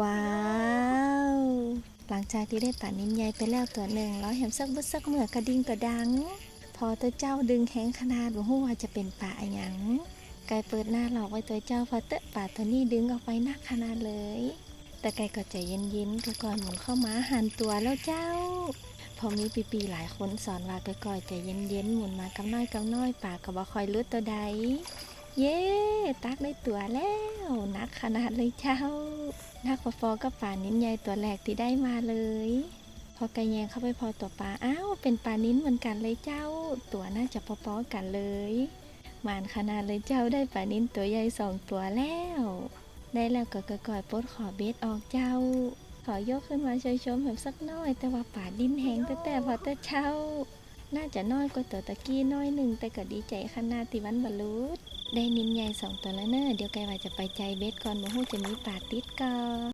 ว้าว หลังจากที่ได้ป่านินใหญ่ไปแล้วตัวหนึ่งแล้วแหมสักบึดสักเมื่อกระดิ่งกระดัง พอตัวเจ้าดึงแข็งขนาดว่าหูว่าจะเป็นป่าหยังไก่เปิดหน้าหลอกไว้ตัวเจ้าพอเตะป่าตัวนี้ดึงออกไปนักขนาดเลย แต่ไก่ก็ใจเย็นๆก็ก่อนหมุนเข้ามาหันตัวแล้วเจ้า พอมีปีปีๆหลายคนสอนว่าก่อยใจเย็นๆหมุนมากำน้อยกำน้อยป่าก็บ่คอยลุดตัวใด เย้ตักได้ตัวแล้วนักขนาดเลยเจ้า นักพอๆกับป่านิ้นใหญ่ตัวแรกที่ได้มาเลย พอไก่แยงเข้าไปพอตัวปลา อ้าว เป็นปลานิ้นเหมือนกันเลยเจ้า ตัวน่าจะพอๆกันเลยหมานขนาดเลยเจ้าได้ปลานิ้นตัวใหญ่สองตัวแล้ว ได้แล้วก็ก่อยปลดขอเบ็ดออกเจ้า ขอยกขึ้นมาชยชมแบบสักน้อย แต่ว่าป่าดิ้นแหงแต่แต่พอแต่เช้า น่าจะน้อยกว่าตัวตะกี้น้อยหนึ่งแต่ก็ดีใจขนาดที่วันบรรลุ ได้นินใหญ่สองตัวแล้วเนอะเดี๋ยวไกว่าจะไปใจเบสก่อนมาหู้จะมีปาติดก่อน